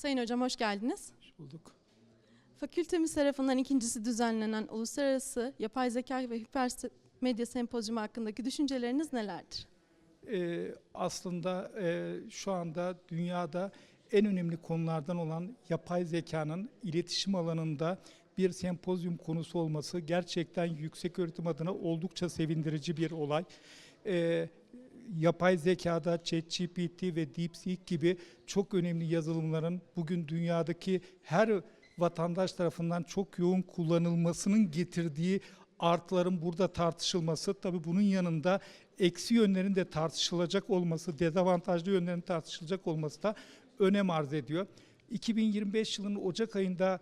Sayın Hocam hoş geldiniz. Hoş bulduk. Fakültemiz tarafından ikincisi düzenlenen Uluslararası Yapay Zeka ve Hipermedya Sempozyumu hakkındaki düşünceleriniz nelerdir? Ee, aslında e, şu anda dünyada en önemli konulardan olan yapay zekanın iletişim alanında bir sempozyum konusu olması gerçekten yüksek öğretim adına oldukça sevindirici bir olay. Ee, yapay zekada ChatGPT ve DeepSeek gibi çok önemli yazılımların bugün dünyadaki her vatandaş tarafından çok yoğun kullanılmasının getirdiği artıların burada tartışılması, tabii bunun yanında eksi yönlerin de tartışılacak olması, dezavantajlı yönlerin tartışılacak olması da önem arz ediyor. 2025 yılının Ocak ayında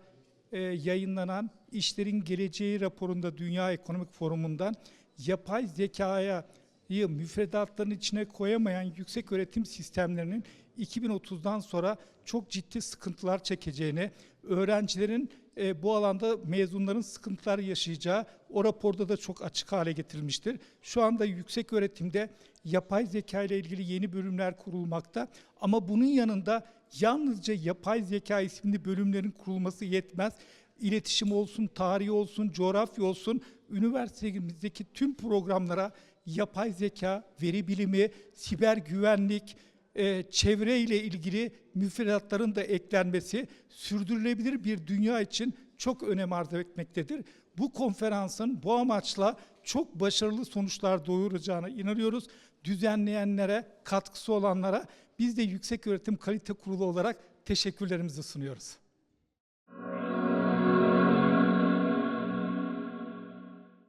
e, yayınlanan İşlerin Geleceği raporunda Dünya Ekonomik Forumu'ndan yapay zekaya müfredatların içine koyamayan yüksek öğretim sistemlerinin 2030'dan sonra çok ciddi sıkıntılar çekeceğini, öğrencilerin e, bu alanda mezunların sıkıntılar yaşayacağı o raporda da çok açık hale getirilmiştir. Şu anda yüksek öğretimde yapay zeka ile ilgili yeni bölümler kurulmakta ama bunun yanında yalnızca yapay zeka isimli bölümlerin kurulması yetmez. İletişim olsun, tarih olsun, coğrafya olsun, üniversitemizdeki tüm programlara yapay zeka, veri bilimi, siber güvenlik, e, çevre ile ilgili müfredatların da eklenmesi sürdürülebilir bir dünya için çok önem arz etmektedir. Bu konferansın bu amaçla çok başarılı sonuçlar doğuracağına inanıyoruz. Düzenleyenlere, katkısı olanlara biz de Yüksek Öğretim Kalite Kurulu olarak teşekkürlerimizi sunuyoruz.